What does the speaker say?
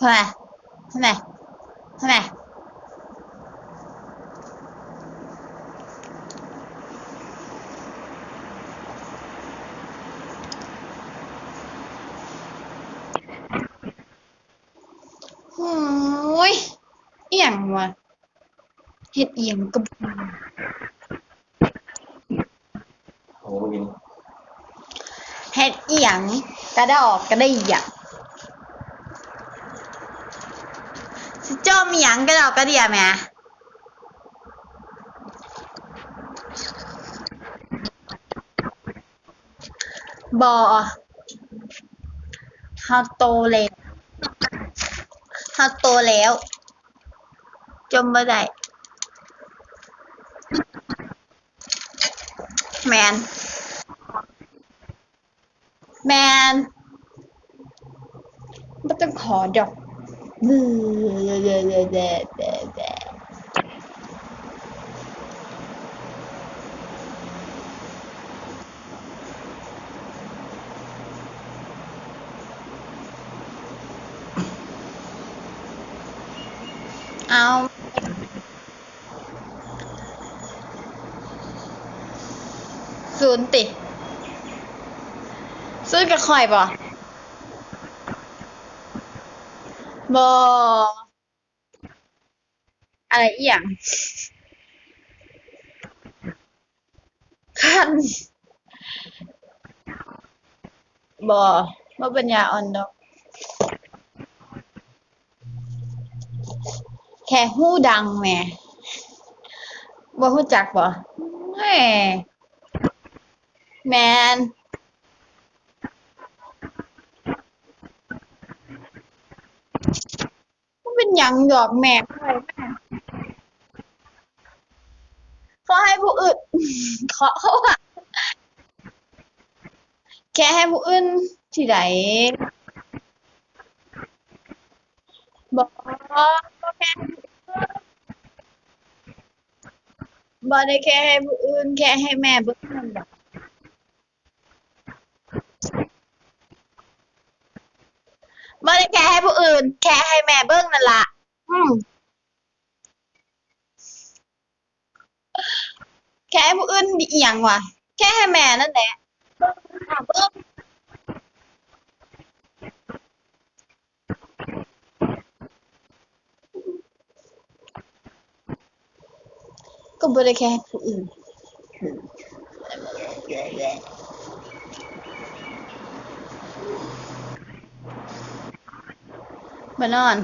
ทำไมทำไมทำไมโอ้ยเอียงวะเฮ็ดเอียงกับโอ้ยเฮ็ดเอียงกระดอกกระได้หยัง จอมหยังกระดอกกระเดียแม่บอเฮาโตแล้วเฮาโตแล้ว จมบ่ได้แมน แมนไม่ต้องขอดอก เอาศูนย์ติซื้อกับข่อยบ่ บ่อะไรอีหยังคันบ่บ่ปัญญาอ่อนดอก แค่หู้ดังแหม่บ่ฮู้จักบ่แหม่แมน มันเป็น หยังดอกแม่เขาให้ผู้อื่นเขาเขาอะแค่ให้ผู้อื่นที่ไหนบอกแค่บอได้แค่ให้ผู้อื่นแค่ให้แม่เบิ่งนั่นดอกบอได้แค่ให้ผู้อื่ นแค่ให้แม่เบิ่งนั่นล่ะอืมแค่ให้ผู้อื่นดีอหย่างวะแค่ให้แม่นั่นแหละเบิ่งค่ะเบิ่งก็บ่ได้แค่ให้ผู้อื่น มานอน